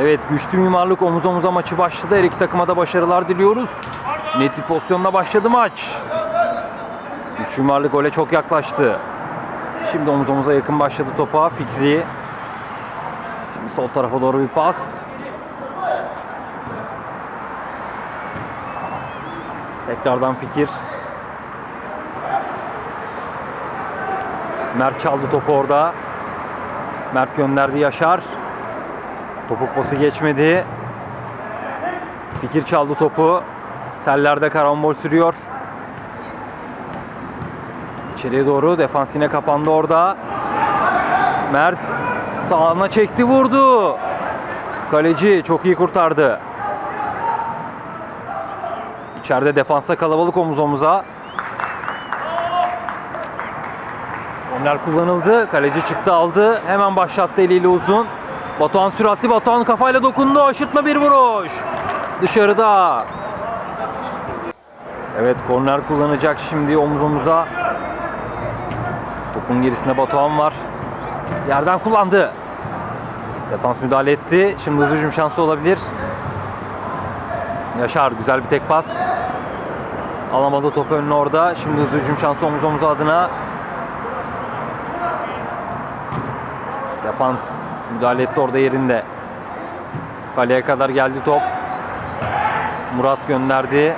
Evet güçlü mimarlık omuz omuza maçı başladı. Her iki takıma da başarılar diliyoruz. Net bir pozisyonla başladı maç. Güçlü mimarlık gole çok yaklaştı. Şimdi omuz omuza yakın başladı topa Fikri. Şimdi sol tarafa doğru bir pas. Tekrardan Fikir. Mert çaldı topu orada. Mert gönderdi Yaşar. Topuk pası geçmedi. Fikir çaldı topu. Tellerde karambol sürüyor. İçeriye doğru defans yine kapandı orada. Mert sağına çekti vurdu. Kaleci çok iyi kurtardı. İçeride defansa kalabalık omuz omuza. Onlar kullanıldı. Kaleci çıktı aldı. Hemen başlattı eliyle uzun. Batuhan süratli. Batuhan kafayla dokundu. Aşırtma bir vuruş. Dışarıda. Evet korner kullanacak şimdi omuz omuza. Topun gerisinde Batuhan var. Yerden kullandı. Defans müdahale etti. Şimdi hızlı hücum şansı olabilir. Yaşar güzel bir tek pas. Alamadı topu önüne orada. Şimdi hızlı hücum şansı omuz omuza adına. Defans müdahale etti orada yerinde. Kaleye kadar geldi top. Murat gönderdi.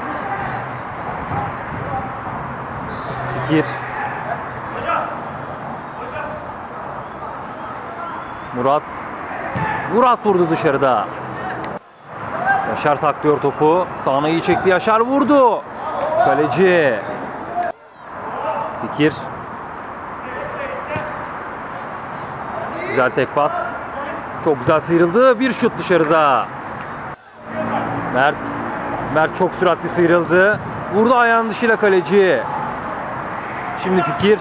Fikir. Murat. Murat vurdu dışarıda. Yaşar saklıyor topu. Sağına iyi çekti. Yaşar vurdu. Kaleci. Fikir. Güzel tek pas. Çok güzel sıyrıldı. Bir şut dışarıda. Mert. Mert çok süratli sıyrıldı. Vurdu ayağın dışıyla kaleci. Şimdi Fikir.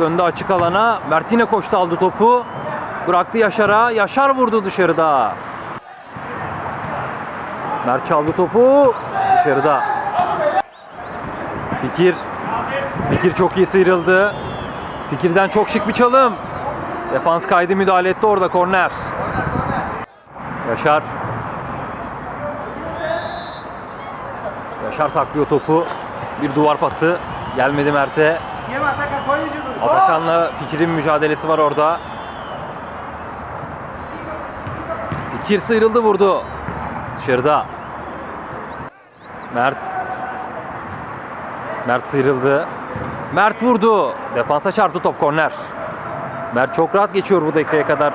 Döndü açık alana. Mert yine koştu aldı topu. Bıraktı Yaşar'a. Yaşar vurdu dışarıda. Mert çaldı topu. Dışarıda. Fikir. Fikir çok iyi sıyrıldı. Fikirden çok şık bir çalım. Defans kaydı müdahale etti orada korner. Yaşar. Yaşar saklıyor topu. Bir duvar pası. Gelmedi Mert'e. Atakan'la Fikir'in mücadelesi var orada. Fikir sıyrıldı vurdu. Dışarıda. Mert. Mert sıyrıldı. Mert vurdu. Defansa çarptı top korner. Mert çok rahat geçiyor bu dakikaya kadar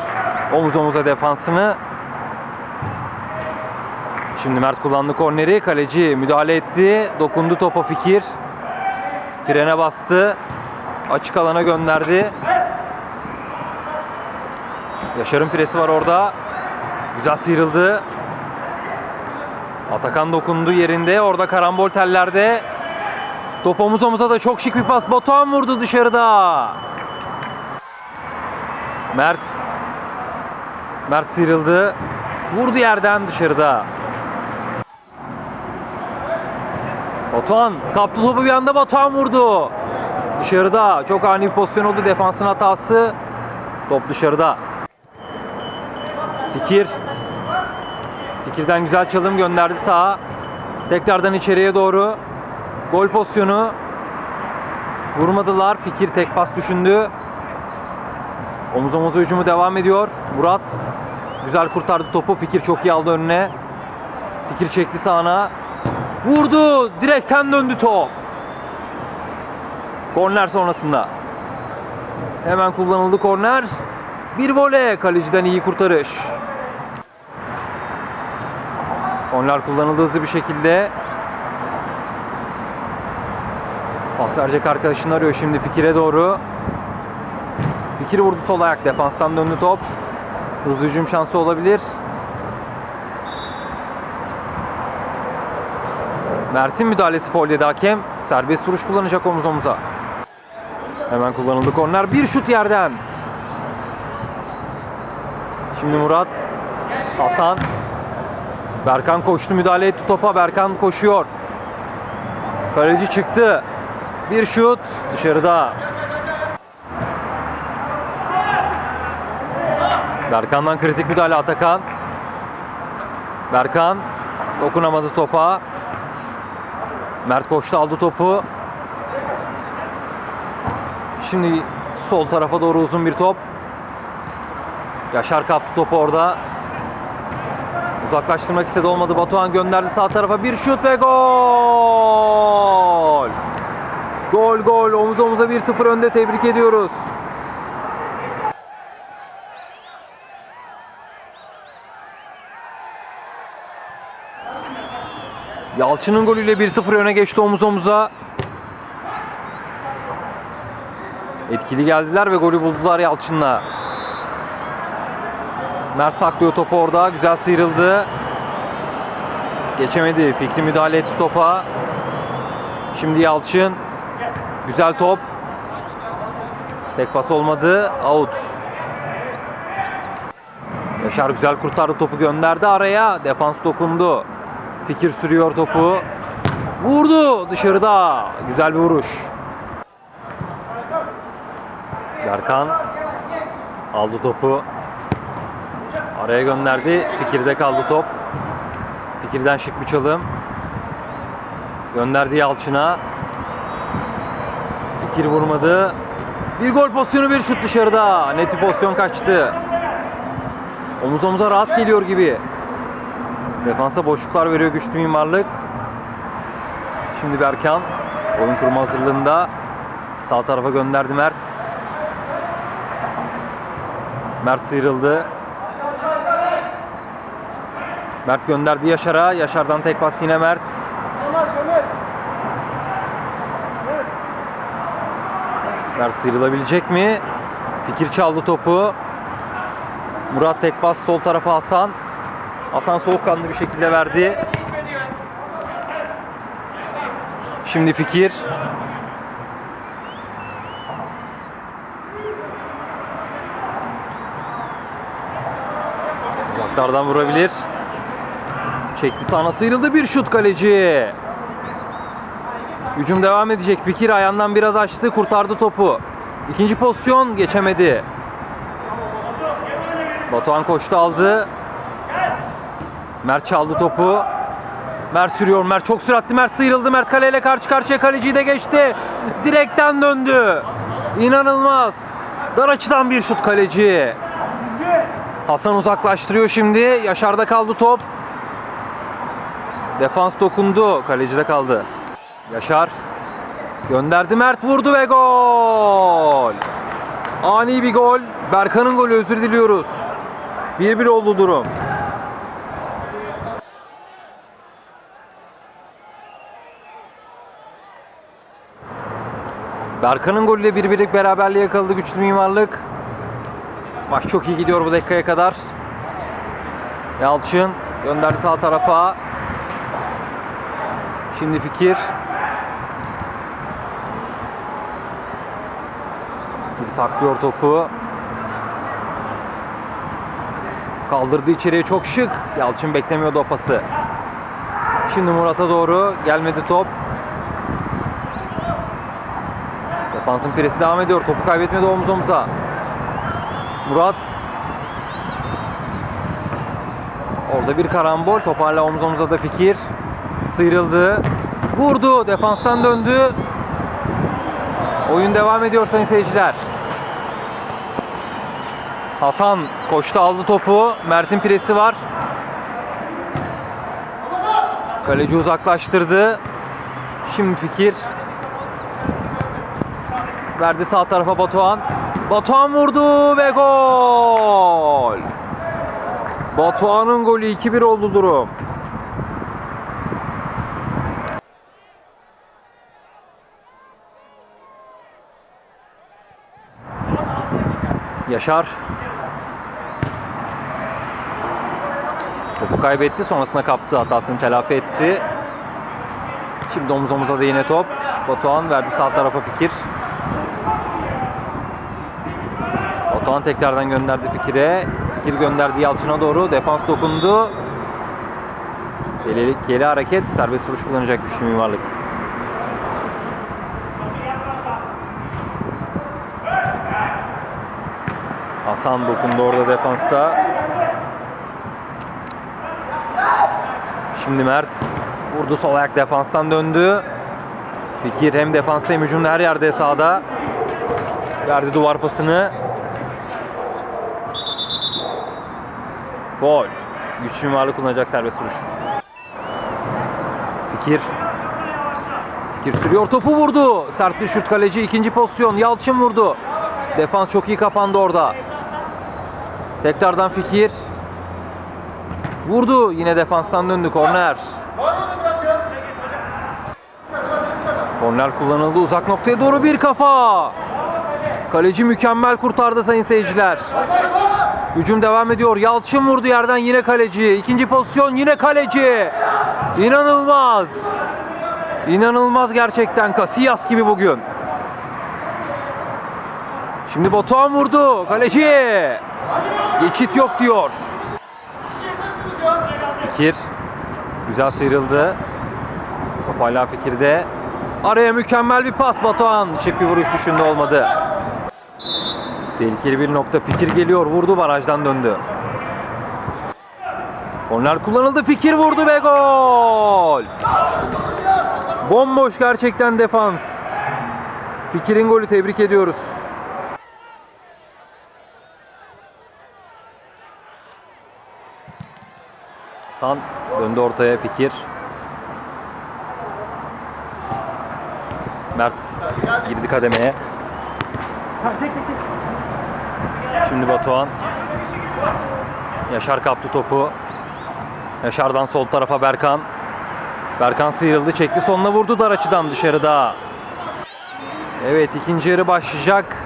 omuz omuza defansını. Şimdi Mert kullandı korneri. Kaleci müdahale etti. Dokundu topa Fikir. Frene bastı. Açık alana gönderdi. Yaşar'ın presi var orada. Güzel sıyrıldı. Atakan dokundu yerinde. Orada karambol tellerde. Top omuz omuza da çok şık bir pas. Batuhan vurdu dışarıda. Mert. Mert sıyrıldı. Vurdu yerden dışarıda. Batuhan kaptı topu bir anda Batuhan vurdu. Dışarıda çok ani bir pozisyon oldu defansın hatası. Top dışarıda. Fikir. Fikirden güzel çalım gönderdi sağa. Tekrardan içeriye doğru. Gol pozisyonu. Vurmadılar. Fikir tek pas düşündü. Omuz omuza hücumu devam ediyor. Murat güzel kurtardı topu. Fikir çok iyi aldı önüne. Fikir çekti sağına. Vurdu. Direkten döndü top. Korner sonrasında. Hemen kullanıldı korner. Bir voley. Kaleciden iyi kurtarış. Korner kullanıldı hızlı bir şekilde. Pas verecek arkadaşını arıyor şimdi Fikir'e doğru. Fikir vurdu sol ayak. Defanstan döndü top. Hızlı hücum şansı olabilir. Mert'in müdahalesi foul dedi hakem. Serbest vuruş kullanacak omuz omuza. Hemen kullanıldı korner. Bir şut yerden. Şimdi Murat. Hasan. Berkan koştu müdahale etti topa. Berkan koşuyor. Kaleci çıktı. Bir şut dışarıda. Berkan'dan kritik müdahale Atakan. Berkan dokunamadı topa. Mert koştu aldı topu. Şimdi sol tarafa doğru uzun bir top. Yaşar kaptı topu orada. Uzaklaştırmak istedi olmadı. Batuhan gönderdi sağ tarafa bir şut ve gol. Gol gol omuz omuza 1-0 önde tebrik ediyoruz. Yalçın'ın golüyle 1-0 öne geçti omuz omuza. Etkili geldiler ve golü buldular Yalçın'la. Mert saklıyor topu orada. Güzel sıyrıldı. Geçemedi. Fikri müdahale etti topa. Şimdi Yalçın. Güzel top. Tek pas olmadı. Out. Yaşar güzel kurtardı topu gönderdi araya. Defans dokundu. Fikir sürüyor topu. Vurdu dışarıda. Güzel bir vuruş. Berkan aldı topu. Araya gönderdi. Fikirde kaldı top. Fikirden şık bir çalım. Gönderdi Yalçın'a. Fikir vurmadı. Bir gol pozisyonu bir şut dışarıda. Net pozisyon kaçtı. Omuz omuza rahat geliyor gibi. Defansa boşluklar veriyor güçlü mimarlık. Şimdi Berkan oyun kurma hazırlığında. Sağ tarafa gönderdi Mert. Mert sıyrıldı. Mert gönderdi Yaşar'a. Yaşar'dan tek pas yine Mert. Mert sıyrılabilecek mi? Fikir çaldı topu. Murat tek pas sol tarafa Hasan. Hasan soğukkanlı bir şekilde verdi. Şimdi Fikir. Uzaklardan vurabilir. Çekti sağına sıyrıldı bir şut kaleci. Hücum devam edecek. Fikir ayağından biraz açtı, kurtardı topu. İkinci pozisyon geçemedi. Batuhan koştu aldı. Mert çaldı topu. Mert sürüyor. Mert çok süratli. Mert sıyrıldı. Mert kaleyle karşı karşıya kaleciyi de geçti. Direkten döndü. İnanılmaz. Dar açıdan bir şut kaleci. Hasan uzaklaştırıyor şimdi. Yaşar'da kaldı top. Defans dokundu. Kalecide kaldı. Yaşar gönderdi Mert vurdu ve gol. Ani bir gol. Berkan'ın golü özür diliyoruz. 1-1 oldu durum. Berkan'ın golüyle bir birlik beraberliğe yakaladı güçlü mimarlık. Maç çok iyi gidiyor bu dakikaya kadar. Yalçın gönderdi sağ tarafa. Şimdi fikir. Fikir saklıyor topu. Kaldırdı içeriye çok şık. Yalçın beklemiyordu o pası. Şimdi Murat'a doğru gelmedi top. Defansın presi devam ediyor. Topu kaybetmedi omuz omuza. Murat. Orada bir karambol. Top hala omuz omuza da fikir. Sıyrıldı. Vurdu. Defanstan döndü. Oyun devam ediyor sayın seyirciler. Hasan koştu aldı topu. Mert'in presi var. Kaleci uzaklaştırdı. Şimdi fikir. Verdi sağ tarafa Batuhan. Batuhan vurdu ve gol. Batuhan'ın golü 2-1 oldu durum. Yaşar. Topu kaybetti. Sonrasında kaptı. Hatasını telafi etti. Şimdi omuz omuza da yine top. Batuhan verdi sağ tarafa fikir. Batuhan tekrardan gönderdi Fikir'e. Fikir gönderdi Yalçın'a doğru. Defans dokundu. Geri, geri hareket. Serbest vuruş kullanacak güçlü mimarlık. Hasan dokundu orada defansta. Şimdi Mert vurdu sol ayak defanstan döndü. Fikir hem defansta hem hücumda her yerde sahada. Verdi duvar pasını. Gol. Güçlü mimarlı kullanacak serbest vuruş. Fikir. Fikir sürüyor topu vurdu. Sert bir şut kaleci ikinci pozisyon. Yalçın vurdu. Defans çok iyi kapandı orada. Tekrardan Fikir. Vurdu. Yine defanstan döndü. Korner. Korner kullanıldı. Uzak noktaya doğru bir kafa. Kaleci mükemmel kurtardı sayın seyirciler. Hücum devam ediyor. Yalçın vurdu yerden yine kaleci. İkinci pozisyon yine kaleci. İnanılmaz. İnanılmaz gerçekten. Casillas gibi bugün. Şimdi Batuhan vurdu. Kaleci. Geçit yok diyor. Fikir. Güzel sıyrıldı. Top hala Fikir'de. Araya mükemmel bir pas Batuhan. Şık bir vuruş düşündü olmadı. Tehlikeli bir nokta. Fikir geliyor. Vurdu barajdan döndü. Korner kullanıldı. Fikir vurdu ve gol. Bomboş gerçekten defans. Fikir'in golü tebrik ediyoruz. San döndü ortaya Fikir. Mert girdi kademeye. Şimdi Batuhan. Yaşar kaptı topu. Yaşar'dan sol tarafa Berkan. Berkan sıyrıldı, çekti sonuna vurdu dar açıdan dışarıda. Evet ikinci yarı başlayacak.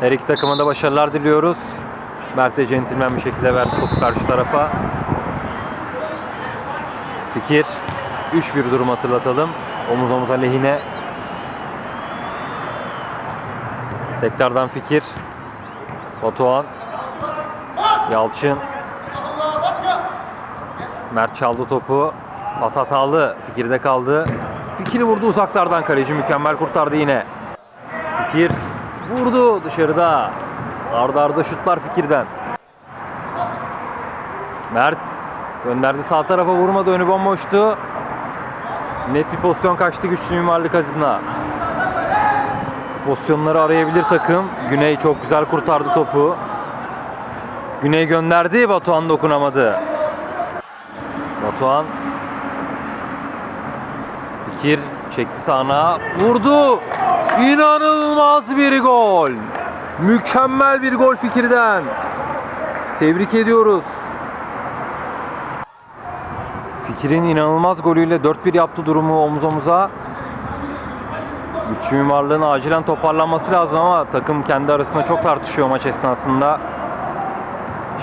Her iki takıma da başarılar diliyoruz. Mert de centilmen bir şekilde verdi topu karşı tarafa. Fikir 3-1 durum hatırlatalım. Omuz omuza lehine. Tekrardan Fikir. Batuhan. Yalçın. Mert çaldı topu. Pas hatalı. Fikirde kaldı. Fikir vurdu uzaklardan kaleci mükemmel kurtardı yine. Fikir vurdu dışarıda. Arda arda şutlar Fikir'den. Mert gönderdi sağ tarafa vurmadı önü bomboştu. Net bir pozisyon kaçtı güçlü mimarlık adına. Pozisyonları arayabilir takım. Güney çok güzel kurtardı topu. Güney gönderdi. Batuhan dokunamadı. Batuhan Fikir çekti sağına. Vurdu. İnanılmaz bir gol. Mükemmel bir gol Fikir'den. Tebrik ediyoruz. Fikir'in inanılmaz golüyle 4-1 yaptı durumu omuz omuza. Güçlü mimarlığın acilen toparlanması lazım ama takım kendi arasında çok tartışıyor maç esnasında.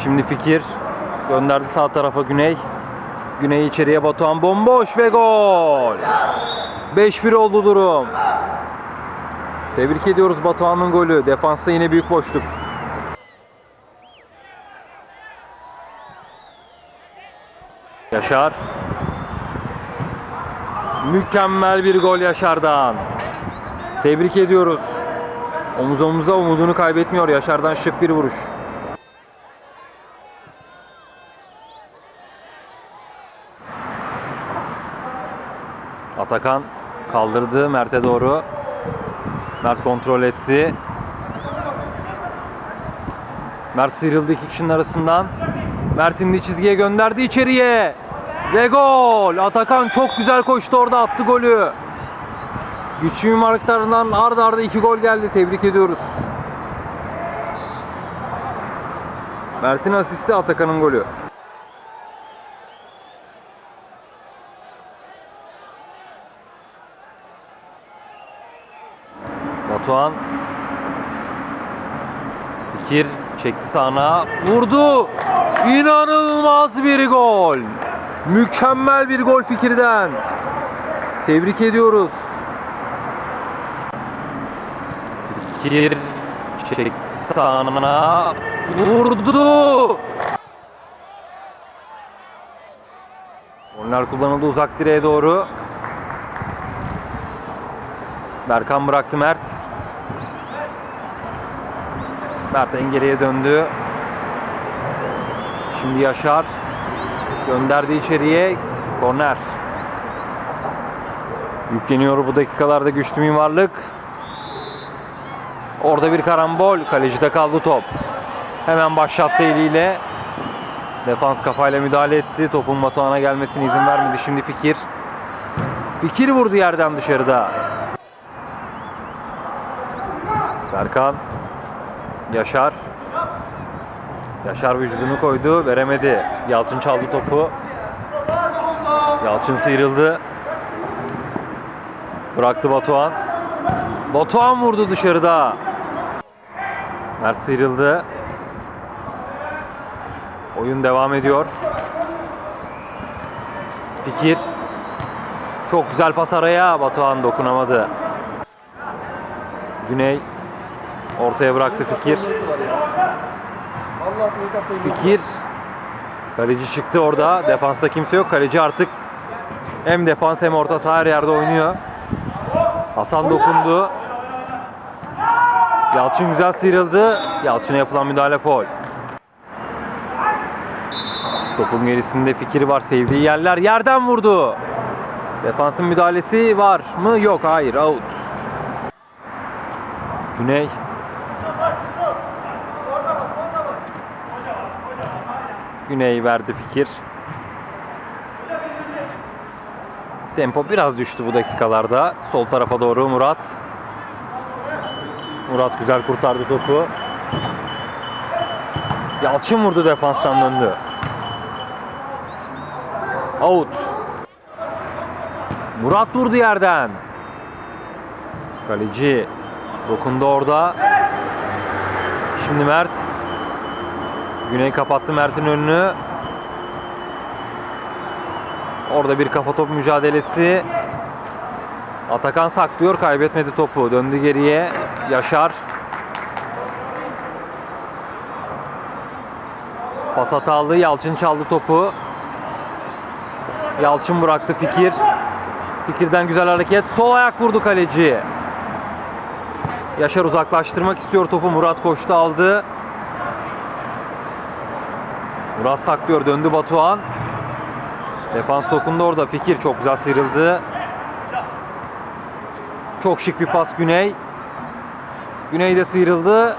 Şimdi Fikir gönderdi sağ tarafa Güney. Güney içeriye Batuhan bomboş ve gol. 5-1 oldu durum. Tebrik ediyoruz Batuhan'ın golü. Defansta yine büyük boşluk. Yaşar. Mükemmel bir gol Yaşar'dan. Tebrik ediyoruz. Omuz omuza umudunu kaybetmiyor. Yaşar'dan şık bir vuruş. Atakan kaldırdı Mert'e doğru. Mert kontrol etti. Mert sıyrıldı iki kişinin arasından. Mert'in çizgiye gönderdi içeriye. Ve gol. Atakan çok güzel koştu orada attı golü. Güçlü mimarlıklarından arda arda iki gol geldi. Tebrik ediyoruz. Mert'in asisti Atakan'ın golü. Batuhan Fikir çekti sağına vurdu. İnanılmaz bir gol. Mükemmel bir gol Fikir'den. Tebrik ediyoruz. Fikir çekti sağına vurdu. Onlar kullanıldı uzak direğe doğru. Berkan bıraktı Mert. Mert en geriye döndü. Şimdi Yaşar gönderdi içeriye. Korner. Yükleniyor bu dakikalarda güçlü mimarlık. Orada bir karambol. Kalecide kaldı top. Hemen başlattı eliyle. Defans kafayla müdahale etti. Topun Batuhan'a gelmesine izin vermedi. Şimdi Fikir. Fikir vurdu yerden dışarıda. Berkan. Yaşar. Yaşar vücudunu koydu. Veremedi. Yalçın çaldı topu. Yalçın sıyrıldı. Bıraktı Batuhan. Batuhan vurdu dışarıda. Mert sıyrıldı. Oyun devam ediyor. Fikir. Çok güzel pas araya. Batuhan dokunamadı. Güney. Ortaya bıraktı Fikir. Fikir. Kaleci çıktı orada. Defansta kimse yok. Kaleci artık hem defans hem orta saha her yerde oynuyor. Hasan dokundu. Yalçın güzel sıyrıldı. Yalçın'a yapılan müdahale foul. Topun gerisinde fikir var. Sevdiği yerler. Yerden vurdu. Defansın müdahalesi var mı? Yok. Hayır. Out. Güney. Güney verdi fikir. Tempo biraz düştü bu dakikalarda. Sol tarafa doğru Murat. Murat güzel kurtardı topu. Yalçın vurdu defanstan döndü. Out. Murat vurdu yerden. Kaleci dokundu orada. Şimdi Mert. Güney kapattı Mert'in önünü. Orada bir kafa top mücadelesi. Atakan saklıyor, kaybetmedi topu. Döndü geriye. Yaşar. Pas hatalı. Yalçın çaldı topu. Yalçın bıraktı Fikir. Fikirden güzel hareket. Sol ayak vurdu kaleci. Yaşar uzaklaştırmak istiyor topu. Murat koştu aldı. Murat saklıyor. Döndü Batuhan. Defans dokundu orada. Fikir çok güzel sıyrıldı. Çok şık bir pas Güney. Güney de sıyrıldı.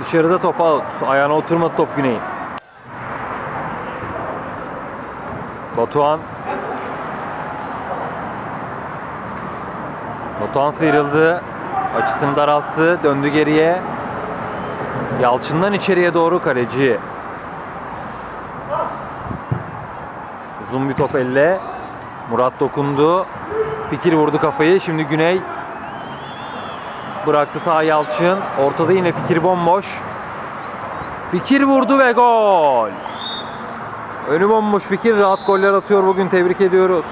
Dışarıda top out. Ayağına oturmadı top Güney'in. Batuhan. Batuhan sıyrıldı. Açısını daralttı. Döndü geriye. Yalçın'dan içeriye doğru kaleci. Uzun bir top elle. Murat dokundu. Fikir vurdu kafayı. Şimdi Güney bıraktı sağ Yalçın. Ortada yine Fikir bomboş. Fikir vurdu ve gol. Önü bomboş Fikir rahat goller atıyor bugün. Tebrik ediyoruz.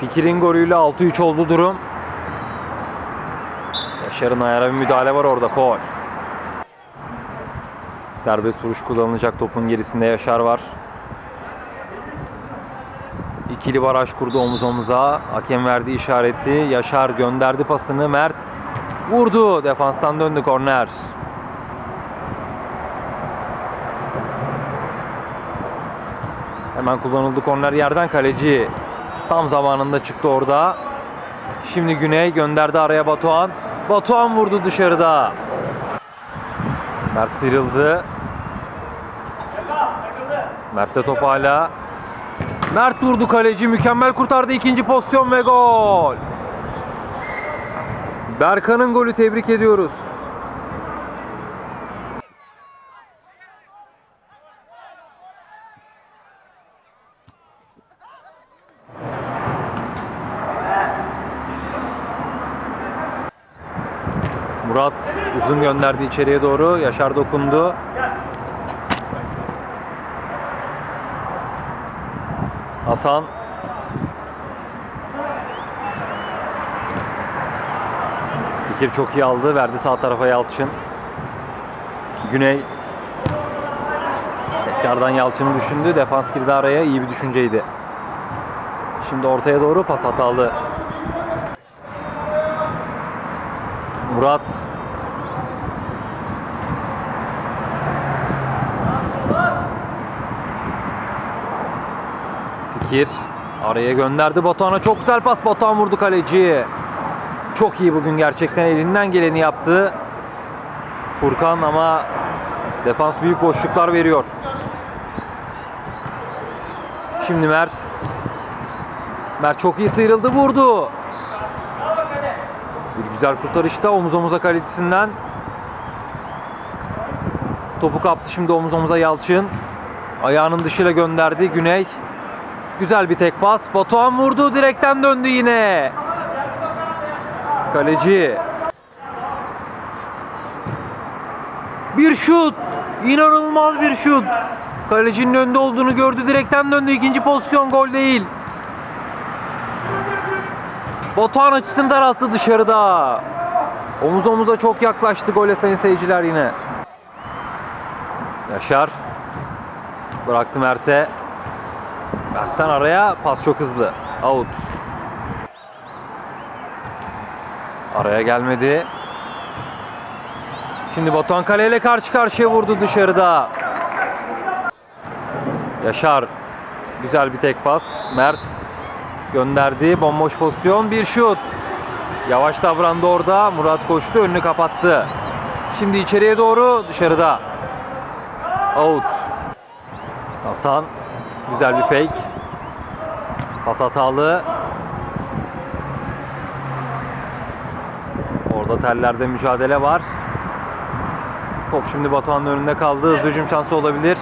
Fikir'in golüyle 6-3 oldu durum. Yaşar'ın ayağına bir müdahale var orada. Foul. Serbest vuruş kullanılacak topun gerisinde Yaşar var. İkili baraj kurdu omuz omuza. Hakem verdi işareti. Yaşar gönderdi pasını. Mert vurdu. Defanstan döndü korner. Hemen kullanıldı korner yerden kaleci. Tam zamanında çıktı orada. Şimdi Güney gönderdi araya Batuhan. Batuhan vurdu dışarıda. Mert sıyrıldı. Mert'te top hala. Mert vurdu kaleci. Mükemmel kurtardı ikinci pozisyon ve gol. Berkan'ın golü tebrik ediyoruz. Murat uzun gönderdi içeriye doğru. Yaşar dokundu. Hasan Fikir çok iyi aldı. Verdi sağ tarafa Yalçın. Güney Tekrardan Yalçın'ı düşündü. Defans girdi araya. İyi bir düşünceydi. Şimdi ortaya doğru pas hatalı. Murat. Fikir araya gönderdi Batuhan'a çok güzel pas Batuhan vurdu kaleci. Çok iyi bugün gerçekten elinden geleni yaptı. Furkan ama defans büyük boşluklar veriyor. Şimdi Mert. Mert çok iyi sıyrıldı vurdu. Bir güzel kurtarışta omuz omuza kalecisinden. Topu kaptı şimdi omuz omuza Yalçın. Ayağının dışıyla gönderdi Güney. Güzel bir tek pas. Batuhan vurdu direkten döndü yine. Kaleci. Bir şut. İnanılmaz bir şut. Kalecinin önde olduğunu gördü. Direkten döndü. İkinci pozisyon gol değil. Batuhan açısını daralttı dışarıda. Omuz omuza çok yaklaştı gole sayın seyirciler yine. Yaşar. Bıraktı Mert'e. Mert'ten araya pas çok hızlı. Out. Araya gelmedi. Şimdi Batuhan kaleyle karşı karşıya vurdu dışarıda. Yaşar. Güzel bir tek pas. Mert gönderdi. Bomboş pozisyon. Bir şut. Yavaş davrandı orada. Murat koştu. Önünü kapattı. Şimdi içeriye doğru dışarıda. Out. Hasan. Güzel bir fake. Pas hatalı. Orada tellerde mücadele var. Top şimdi Batuhan'ın önünde kaldı. Hızlı hücum şansı olabilir.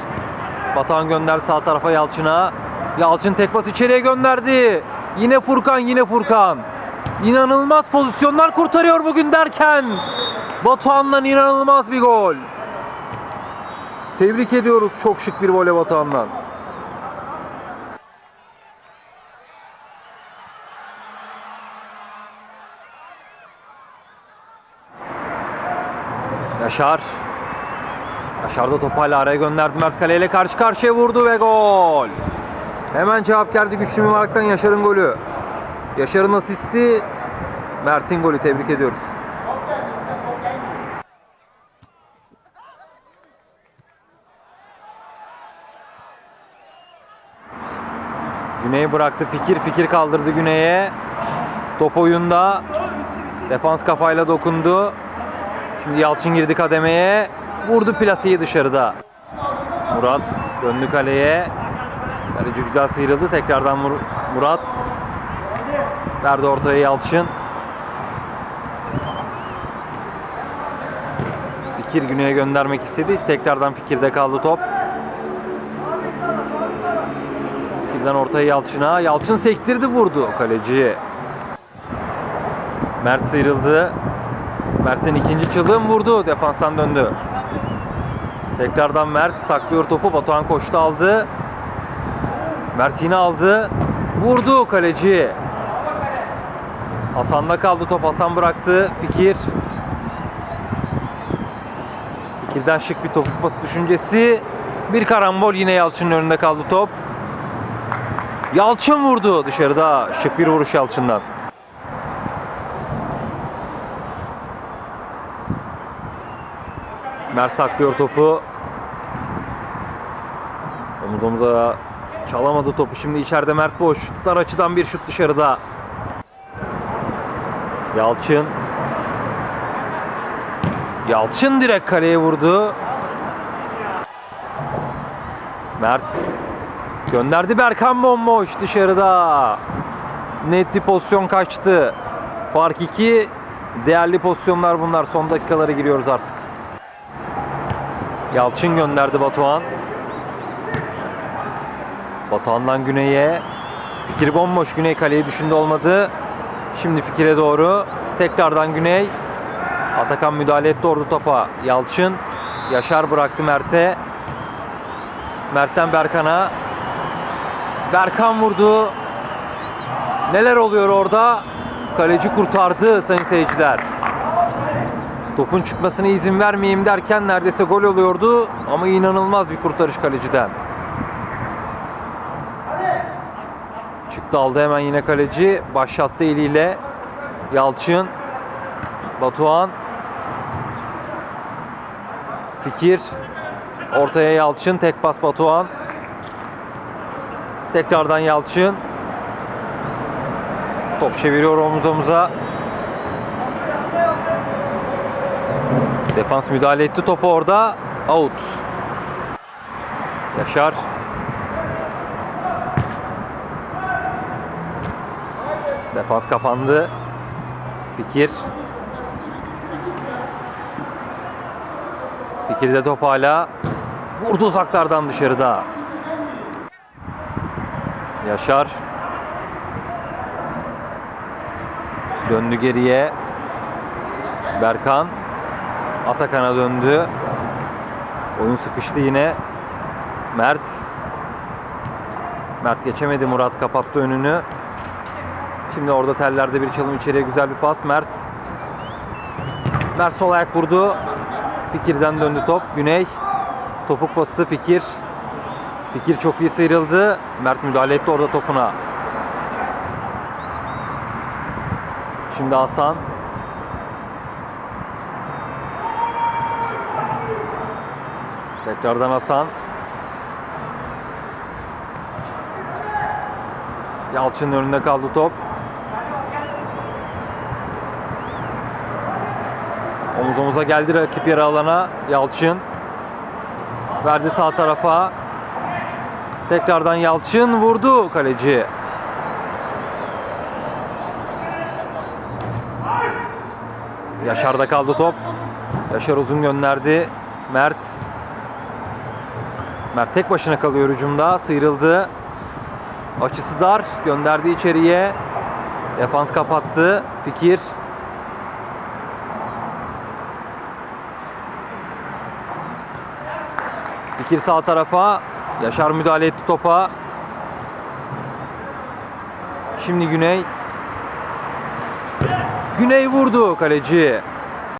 Batuhan gönder sağ tarafa Yalçın'a. Yalçın tek pas içeriye gönderdi. Yine Furkan, yine Furkan. İnanılmaz pozisyonlar kurtarıyor bugün derken Batuhan'dan inanılmaz bir gol. Tebrik ediyoruz çok şık bir voley Batuhan'dan. Yaşar. Yaşar da topu hala araya gönderdi. Mert kaleyle karşı karşıya vurdu ve gol. Hemen cevap geldi güçlü mimarlıktan Yaşar'ın golü. Yaşar'ın asisti Mert'in golü tebrik ediyoruz. Güney bıraktı Fikir. Fikir kaldırdı Güney'e. Top oyunda. Defans kafayla dokundu. Şimdi Yalçın girdi kademeye. Vurdu plaseyi dışarıda. Murat döndü kaleye. Kaleci güzel sıyrıldı. Tekrardan Mur- Murat. Verdi ortaya Yalçın. Fikir Güney'e göndermek istedi. Tekrardan Fikir'de kaldı top. Fikir'den ortaya Yalçın'a. Yalçın sektirdi vurdu kaleci. Mert sıyrıldı. Mert'ten ikinci çılığım vurdu. Defanstan döndü. Tekrardan Mert saklıyor topu. Batuhan koştu aldı. Mert yine aldı. Vurdu kaleci. Hasan'da kaldı top. Hasan bıraktı. Fikir. Fikir'den şık bir topuk pası düşüncesi. Bir karambol yine Yalçın'ın önünde kaldı top. Yalçın vurdu dışarıda. Şık bir vuruş Yalçın'dan. Mert saklıyor topu. Omuz omuza çalamadı topu. Şimdi içeride Mert boş. Dar açıdan bir şut dışarıda. Yalçın. Yalçın direkt kaleye vurdu. Mert gönderdi Berkan bomboş dışarıda. Net bir pozisyon kaçtı. Fark 2. Değerli pozisyonlar bunlar. Son dakikalara giriyoruz artık. Yalçın gönderdi Batuhan. Batuhan'dan Güney'e. Fikir bomboş. Güney kaleyi düşündü olmadı. Şimdi Fikir'e doğru. Tekrardan Güney. Atakan müdahale etti ordu topa. Yalçın. Yaşar bıraktı Mert'e. Mert'ten Berkan'a. Berkan vurdu. Neler oluyor orada? Kaleci kurtardı sayın seyirciler. Topun çıkmasına izin vermeyeyim derken neredeyse gol oluyordu ama inanılmaz bir kurtarış kaleciden. Çıktı aldı hemen yine kaleci. Başlattı eliyle. Yalçın. Batuhan. Fikir. Ortaya Yalçın. Tek pas Batuhan. Tekrardan Yalçın. Top çeviriyor omuz omuza. Defans müdahale etti topu orada. Out. Yaşar. Defans kapandı. Fikir. Fikir'de top hala. Vurdu uzaklardan dışarıda. Yaşar. Döndü geriye. Berkan. Atakan'a döndü. Oyun sıkıştı yine. Mert. Mert geçemedi. Murat kapattı önünü. Şimdi orada tellerde bir çalım içeriye güzel bir pas. Mert. Mert sol ayak vurdu. Fikir'den döndü top. Güney. Topuk pası Fikir. Fikir çok iyi sıyrıldı. Mert müdahale etti orada topuna. Şimdi Hasan. Tekrardan Hasan. Yalçın'ın önünde kaldı top. Omuz omuza geldi rakip yarı alana. Yalçın. Verdi sağ tarafa. Tekrardan Yalçın vurdu kaleci. Yaşar'da kaldı top. Yaşar uzun gönderdi. Mert. Mert tek başına kalıyor hücumda. Sıyrıldı. Açısı dar. Gönderdi içeriye. Defans kapattı. Fikir. Fikir sağ tarafa. Yaşar müdahale etti topa. Şimdi Güney. Güney vurdu kaleci.